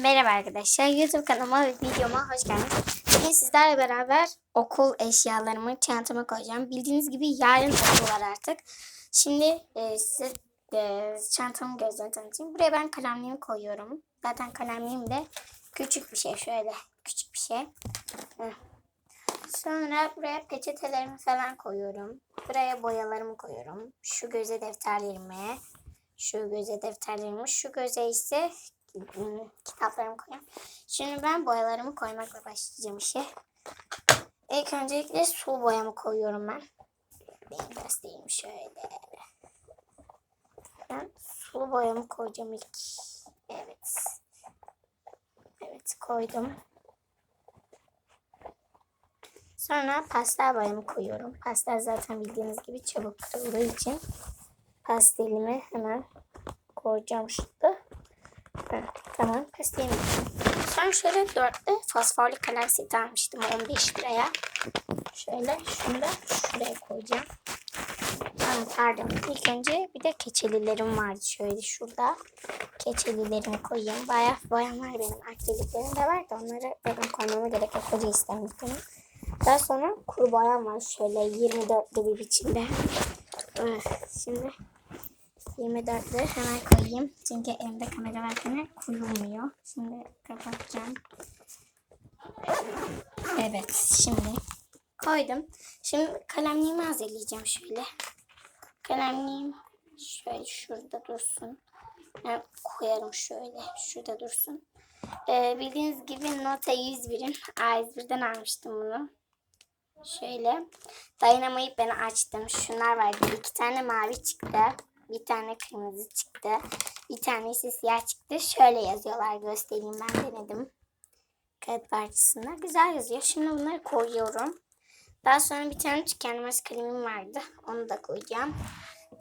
merhaba arkadaşlar. YouTube kanalıma ve videoma hoş geldiniz. Bugün sizlerle beraber okul eşyalarımı çantama koyacağım. Bildiğiniz gibi yarın okul var artık. Şimdi e, size e, çantamı gözden tanıtayım. Buraya ben kalemliğimi koyuyorum. Zaten kalemliğim de küçük bir şey. Şöyle küçük bir şey. Sonra buraya peçetelerimi falan koyuyorum. Buraya boyalarımı koyuyorum. Şu göze defterlerimi. Şu göze defterlerimi. Şu göze ise kitaplarımı koyuyorum. Şimdi ben boyalarımı koymakla başlayacağım işe. İlk öncelikle sulu boyamı koyuyorum ben. Benim göstereyim şöyle. Ben sulu boyamı koyacağım ilk. Evet. Evet koydum. Sonra pastel boyamı koyuyorum. Pastel zaten bildiğiniz gibi çabuk kırıldığı için pastelimi hemen koyacağım şurada. Heh, tamam pastelimi. Sonra şöyle dörtlü fosforlu kalem seti almıştım 15 liraya. Şöyle şunu da şuraya koyacağım. Aa, pardon. İlk önce bir de keçelilerim vardı şöyle şurada. Keçelilerimi koyayım. Bayağı boyam var benim. Akriliklerim de var da onları benim koymama gerek yok. Hoca istemiştim. Daha sonra kuru boyam var şöyle 24'lü bir biçimde. Şimdi 24'lü hemen koyayım. Çünkü elimde kamera varken kurulmuyor. Şimdi kapatacağım. Evet şimdi koydum. Şimdi kalemliğimi hazırlayacağım şöyle. Kalemliğim şöyle şurada dursun. Ben koyarım şöyle. Şurada dursun. Ee, bildiğiniz gibi Nota 101'in A101'den almıştım bunu. Şöyle. Dayanamayıp ben açtım. Şunlar vardı. İki tane mavi çıktı. Bir tane kırmızı çıktı. Bir tanesi siyah çıktı. Şöyle yazıyorlar. Göstereyim ben denedim. Kağıt parçasında. Güzel yazıyor. Şimdi bunları koyuyorum. Daha sonra bir tane tükenmez kalemim vardı. Onu da koyacağım.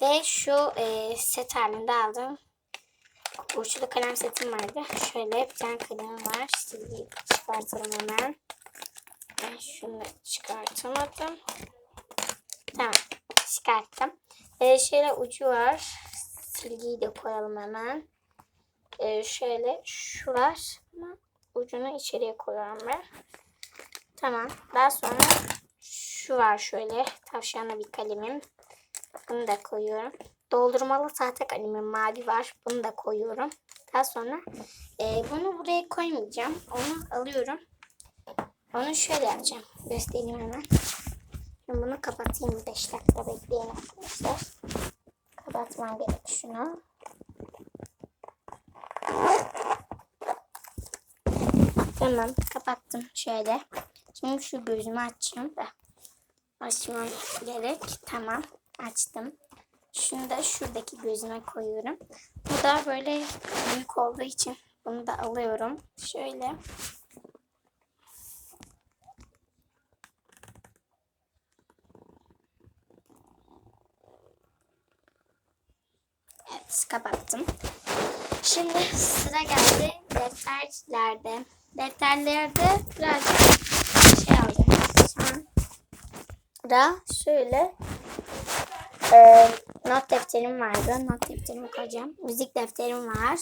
Ve şu e, set halinde aldım. Uçlu kalem setim vardı. Şöyle bir tane kalemim var. Silgiyi çıkartalım hemen. Ben şunu çıkartamadım. Tamam. Çıkarttım. Ee, şöyle ucu var. Silgiyi de koyalım hemen. Ee, şöyle şu var. Ucunu içeriye koyuyorum ben. Tamam. Daha sonra şu var şöyle. Tavşanlı bir kalemim. Bunu da koyuyorum. Doldurmalı tahta kalemim mavi var. Bunu da koyuyorum. Daha sonra e, bunu buraya koymayacağım. Onu alıyorum. Onu şöyle yapacağım. Göstereyim hemen. Şimdi bunu kapatayım. 5 dakika bekleyin arkadaşlar. Kapatmam gerek şunu. Tamam kapattım şöyle. Şimdi şu gözümü açacağım da. Açmam gerek. Tamam açtım. Şunu da şuradaki gözüme koyuyorum. Bu da böyle büyük olduğu için bunu da alıyorum. Şöyle. Kapattım. Şimdi sıra geldi defterlerde. Defterlerde birazcık şey alacağım. Sonra şöyle e, not defterim vardı. Not defterimi koyacağım. Müzik defterim var.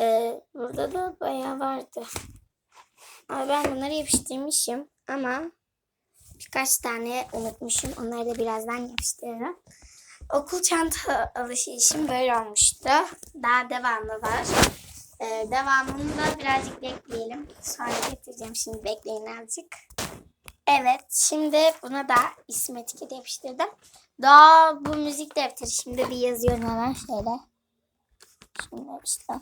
E, burada da bayağı vardı. Ama ben bunları yapıştırmışım. Ama birkaç tane unutmuşum. Onları da birazdan yapıştırırım. Okul çanta alışverişim böyle olmuştu. Daha devamlı var. Ee, devamını da birazcık bekleyelim. Sonra getireceğim şimdi bekleyin azıcık. Evet şimdi buna da isim etiketi yapıştırdım. Daha bu müzik defteri şimdi bir yazıyorum hemen şöyle. Şimdi işte.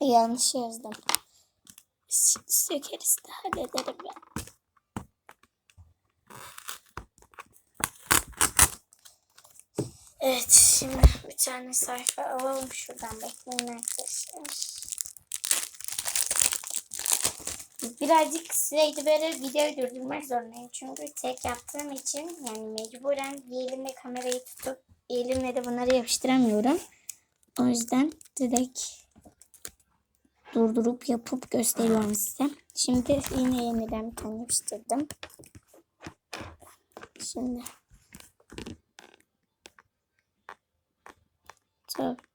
Yanlış yazdım. Sökeriz de hallederim ben. Evet şimdi bir tane sayfa alalım şuradan bekleyin arkadaşlar. Birazcık sürekli böyle videoyu durdurmak zorundayım. Çünkü tek yaptığım için yani mecburen bir elimde kamerayı tutup elimle de bunları yapıştıramıyorum. O yüzden direkt durdurup yapıp gösteriyorum size. Şimdi yine yeniden bir tane yapıştırdım. Şimdi Tabii.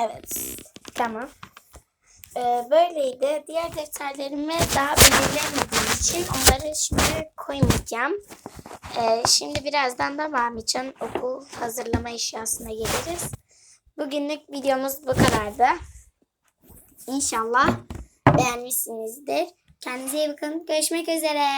Evet. Tamam. Ee, böyleydi. Diğer defterlerimi daha belirlemediğim için onları şimdi koymayacağım. Ee, şimdi birazdan da Mahmiç'in okul hazırlama eşyasına geliriz. Bugünlük videomuz bu kadardı. İnşallah beğenmişsinizdir. Kendinize iyi bakın. Görüşmek üzere.